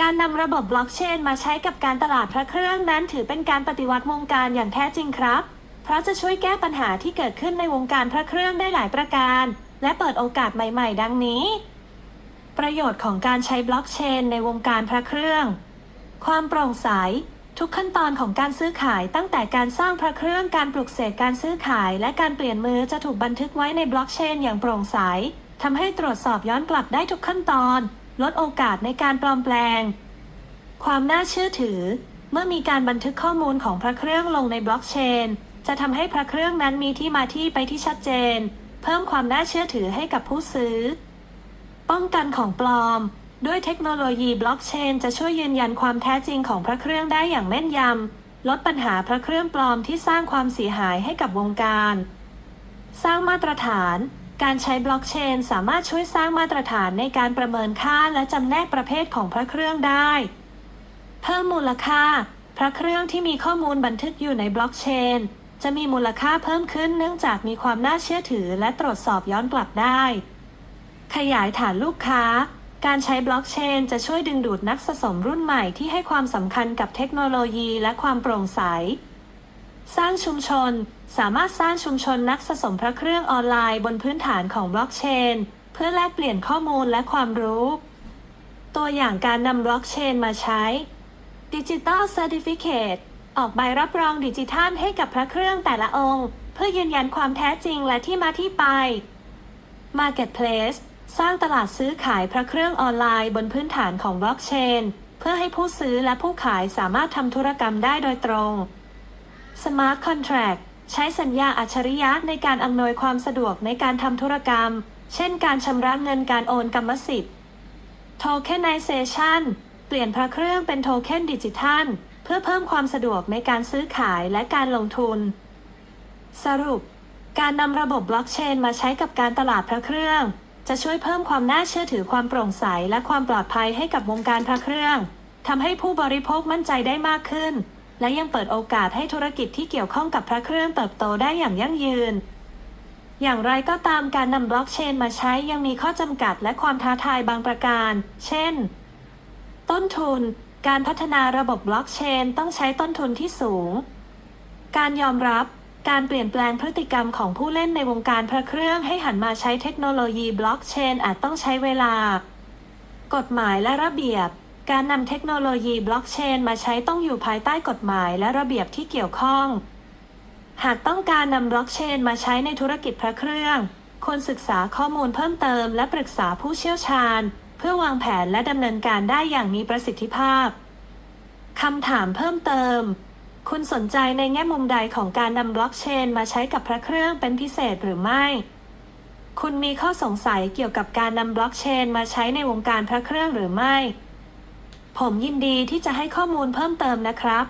การนำระบบบล็อกเชนมาใช้กับการตลาดพระเครื่องนั้นถือเป็นการปฏิวัติวงการอย่างแท้จริงครับ เพราะจะช่วยแก้ปัญหาที่เกิดขึ้นในวงการพระเครื่องได้หลายประการ และเปิดโอกาสใหม่ ๆ ดังนี้ ประโยชน์ของการใช้บล็อกเชนในวงการพระเครื่อง ความโปร่งใส ทุกขั้นตอนของการซื้อขายตั้งแต่การสร้างพระเครื่องการปลุกเสกการซื้อขาย และการเปลี่ยนมือจะถูกบันทึกไว้ในบล็อกเชนอย่างโปร่งใสทำให้ตรวจสอบย้อนกลับได้ทุกขั้นตอน ลดโอกาสในการปลอมแปลง ความน่าเชื่อถือ เมื่อมีการบันทึกข้อมูลของพระเครื่องลงในบล็อกเชน จะทำให้พระเครื่องนั้นมีที่มาที่ไปที่ชัดเจน เพิ่มความน่าเชื่อถือให้กับผู้ซื้อ ป้องกันของปลอม ด้วยเทคโนโลยีบล็อกเชน จะช่วยยืนยันความแท้จริงของพระเครื่องได้อย่างแม่นยำลดปัญหาพระเครื่องปลอมที่สร้างความเสียหายให้กับวงการ สร้างมาตรฐาน การใช้บล็อกเชนสามารถช่วยสร้างมาตรฐานในการประเมินค่าและจำแนกประเภทของพระเครื่องได้ เพิ่มมูลค่า พระเครื่องที่มีข้อมูลบันทึกอยู่ในบล็อกเชน จะมีมูลค่าเพิ่มขึ้นเนื่องจากมีความน่าเชื่อถือและตรวจสอบย้อนกลับได้ ขยายฐานลูกค้า การใช้บล็อกเชนจะช่วยดึงดูดนักสะสมรุ่นใหม่ที่ให้ความสำคัญกับเทคโนโลยีและความโปร่งใส สร้างชุมชน สามารถสร้างชุมชนนักสะสมพระเครื่องออนไลน์บนพื้นฐานของบล็อกเชน เพื่อแลกเปลี่ยนข้อมูลและความรู้ ตัวอย่างการนำบล็อกเชนมาใช้ Digital Certificate ออกใบรับรองดิจิทัลให้กับพระเครื่องแต่ละองค์ เพื่อยืนยันความแท้จริงและที่มาที่ไป Marketplace สร้างตลาดซื้อขายพระเครื่องออนไลน์บนพื้นฐานของบล็อกเชน เพื่อให้ผู้ซื้อและผู้ขายสามารถทำธุรกรรมได้โดยตรง Smart Contract ใช้สัญญาอัจฉริยะในการอำนวยความสะดวกในการทำธุรกรรม เช่นการชำระเงินการโอนกรรมสิทธิ์ Tokenization เปลี่ยนพระเครื่องเป็นโทเค็นดิจิทัล เพื่อเพิ่มความสะดวกในการซื้อขายและการลงทุน สรุป การนำระบบบล็อกเชนมาใช้กับการตลาดพระเครื่อง จะช่วยเพิ่มความน่าเชื่อถือความโปร่งใสและความปลอดภัยให้กับวงการพระเครื่องทำให้ผู้บริโภคมั่นใจได้มากขึ้น และยังเปิดโอกาสให้ธุรกิจที่เกี่ยวข้องกับพระเครื่องเติบโตได้อย่างยั่งยืน อย่างไรก็ตามการนำบล็อกเชนมาใช้ยังมีข้อจำกัดและความท้าทายบางประการ เช่น ต้นทุน การพัฒนาระบบบล็อกเชนต้องใช้ต้นทุนที่สูง การยอมรับการเปลี่ยนแปลงพฤติกรรมของผู้เล่นในวงการพระเครื่องให้หันมาใช้เทคโนโลยีบล็อกเชนอาจต้องใช้เวลา กฎหมายและระเบียบ การนำเทคโนโลยีบล็อกเชนมาใช้ต้องอยู่ภายใต้กฎหมายและระเบียบที่เกี่ยวข้อง หากต้องการนำบล็อกเชนมาใช้ในธุรกิจพระเครื่อง ควรศึกษาข้อมูลเพิ่มเติมและปรึกษาผู้เชี่ยวชาญ เพื่อวางแผนและดำเนินการได้อย่างมีประสิทธิภาพ คำถามเพิ่มเติม คุณสนใจในแง่มุมใดของการนำบล็อกเชนมาใช้กับพระเครื่องเป็นพิเศษหรือไม่คุณมีข้อสงสัยเกี่ยวกับการนำบล็อกเชนมาใช้ในวงการพระเครื่องหรือไม่ ผมยินดีที่จะให้ข้อมูลเพิ่มเติมนะครับ